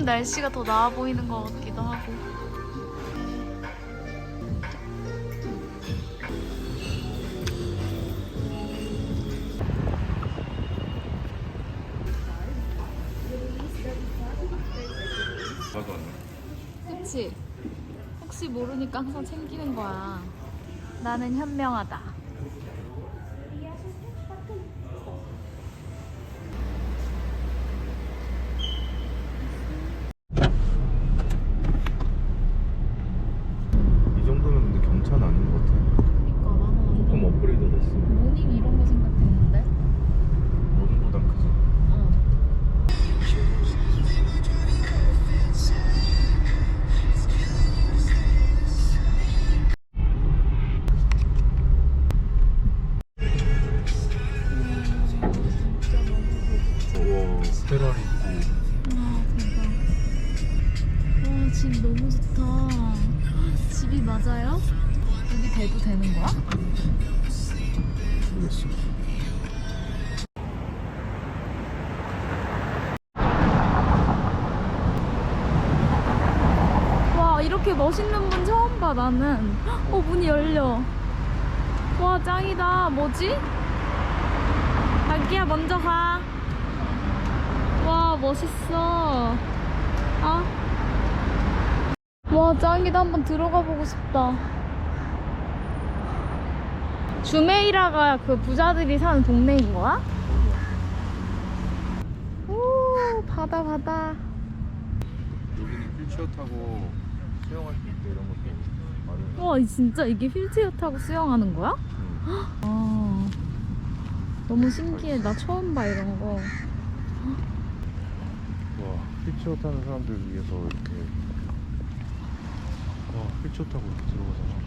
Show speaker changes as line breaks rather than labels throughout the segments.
조금 날씨가 더 나아 보이는 것 같기도 하고. 그치? 혹시 모르니까 항상 챙기는 거야. 나는 현명하다. 대도 되는 거야?
모르겠어.
와 이렇게 멋있는 문 처음 봐 나는 어 문이 열려 와 짱이다 뭐지? 자기야 먼저 가 와 멋있어 아? 와 짱이다 한번 들어가 보고 싶다 주메이라가 그 부자들이 사는 동네인 거야? 오 바다 바다
여기는 휠체어 타고 수영할 수 있대 이런 것도 많이.
와 진짜 이게 휠체어 타고 수영하는 거야?
응.
아 너무 신기해 나 처음 봐 이런 거
와, 휠체어 타는 사람들 위해서 이렇게. 와, 휠체어 타고 이렇게 들어가잖아.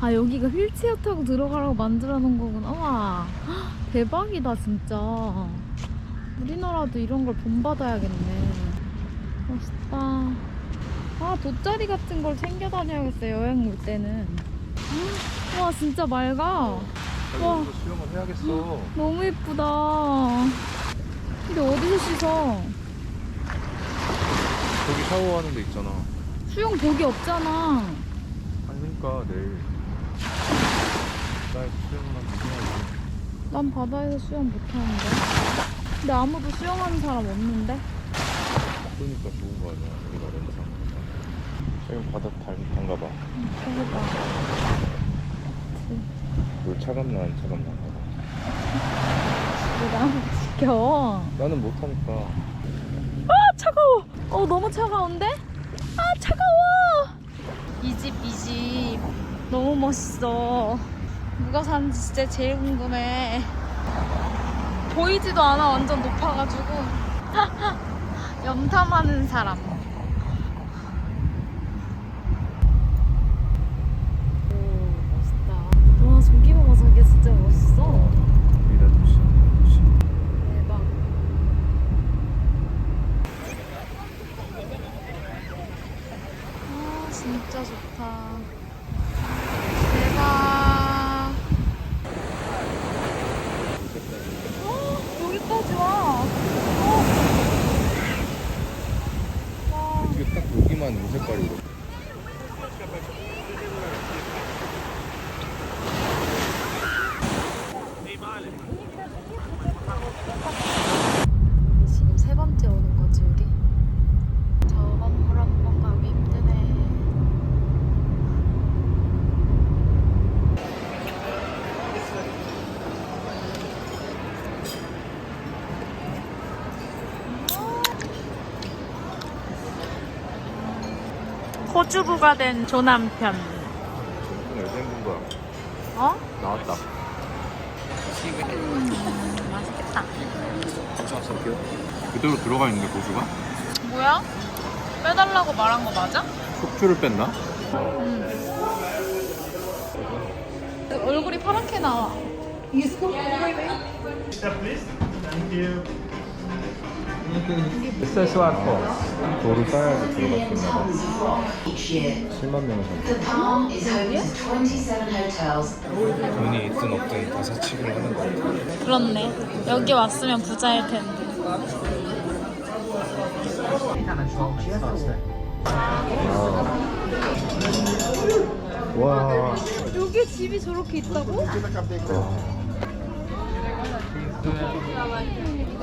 아 여기가 휠체어 타고 들어가라고 만들어 놓은 거구나. 와 대박이다 진짜. 우리나라도 이런 걸 본받아야겠네. 멋있다. 아 돗자리 같은 걸 챙겨 다녀야겠어요 여행 올 때는. 와 진짜 맑아. 와.
수영을 해야겠어.
너무 예쁘다. 근데 어디서 씻어?
저기 샤워하는 데 있잖아.
수영 복이 없잖아.
아니 그러니까 내일 나 수영을 한번 해야지.
난 바다에서 수영 못하는데. 근데 아무도 수영하는 사람 없는데?
그러니까 좋은 거 아니야. 우리가 렌상. 지금 바다 달, 단가 봐.
해봐.
물 차갑나 안 차갑나 봐.
왜 나한테 시켜?
나는 못하니까.
아, 차가워! 어, 너무 차가운데? 아, 차가워! 이 집, 이 집. 너무 멋있어. 누가 사는지 진짜 제일 궁금해. 보이지도 않아, 완전 높아가지고. 염탐하는 사람. 아, 진짜 좋다. 대박. 어, 여기까지 와. 어. 와.
이게 딱 여기만 이 색깔이 이렇게.
지금 세 번째 오는 거지 우리? 저 건물 한 번 가기 힘드네. 호주부가 된 조남편.
왜 생긴 거야?
어?
나왔다.
음, 맛있겠다.
그대로 들어가 있는데 고수가?
뭐야? 빼달라고 말한 거 맞아?
속주를 뺐나?
응. 얼굴이 파랗게 나와.
도를 쌓아야지 들어갈 수 있나 봐.
each year.
7만 명을
The park is home to 27 hotels
돈이 있든 없든 다 사치기를 하는 거 같아.
그렇네. 여기 왔으면 부자일 텐데.
와.
여기 집이 저렇게 있다고?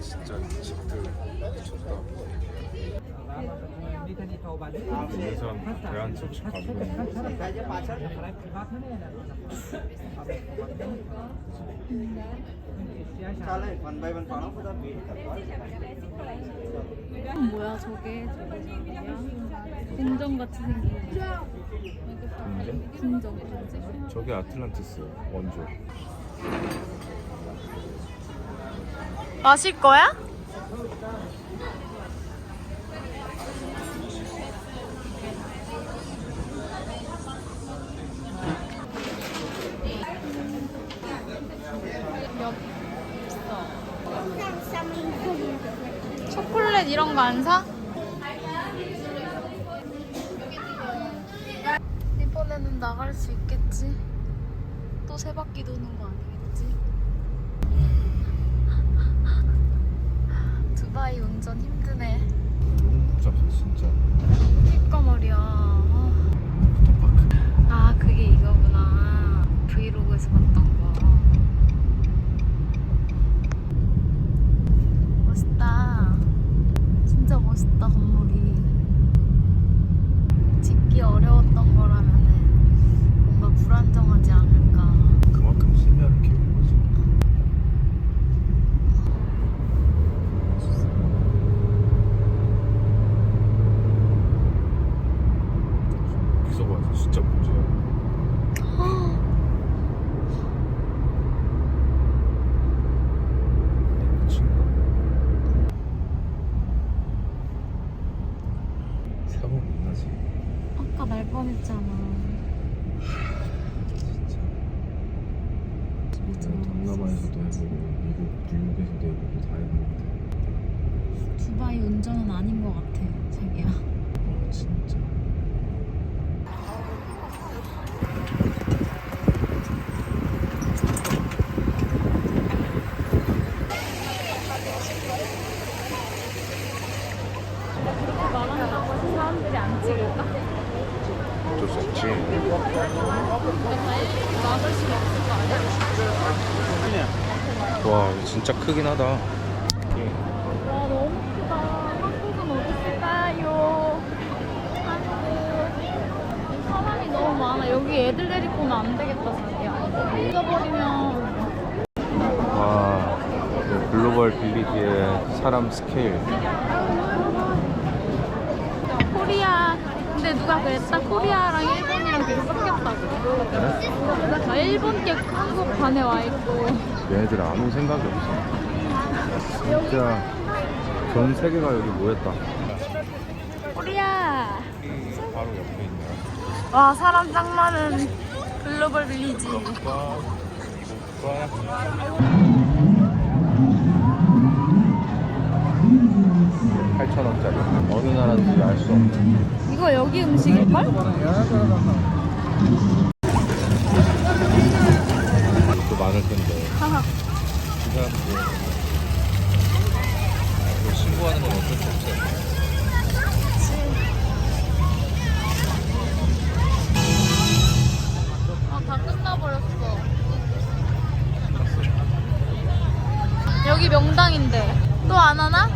진짜 집들 좋다. 우선 대한 측 가지고 있는
뭐야 저게 저게 뭐야? 궁전 같이 생긴 거. 같지?
저게 아틀란티스 원조.
마실 거야? 초콜릿 이런 거 안 사? 이번에는 나갈 수 있겠지? 또 세 바퀴 도는 거 아니겠지? 두바이 운전 힘드네.
너무 복잡해 진짜.
그니까 말이야. 아, 그게 이거구나. 브이로그에서 봤던 거. 멋있다. 진짜 멋있다, 건물이. 짓기 어려웠던 거라면은 뭔가 불안정하지 않을까.
그만큼 심야를 키우는 거지. 여기서 봐서 진짜 문제야. 미친가? 사고 못 나지.
아까 날 뻔했잖아.
진짜. 내가 동남아에서도 해보고 미국 뉴욕에서도 해보고 다 해봤는데
두바이 운전은 아닌 것 같아, 자기야.
와 진짜.
말한다고 해서 사람들이 안 찍을까?
어쩔 수 없지.
막을 수는 없을 거 아니야?
와 진짜 크긴 하다.
와 너무 크다. 한국은 어디 있을까요? 한국. 사람이 너무 많아. 여기 오면 안 되겠다 자기야. 잊어버리면
와 이거 글로벌 빌리지의 사람 스케일.
코리아. 근데 누가 그랬다? 코리아랑 일본이랑 되게 섞였다고. 나 일본 게 한국 반에 와 있고.
얘네들 아무 생각이 없어. 진짜 전 세계가 여기 모였다.
코리아.
바로 옆에 있네.
와 사람 짱 많은 글로벌 빌리지.
와, 와. 8,000원짜리. 어느 나라인지 알 수 없는.
이거 여기 음식일걸?
또 많을 텐데.
하하.
이 사람들. 이거 신고하는 건 어쩔 수 없어.
담당인데 또 안 하나?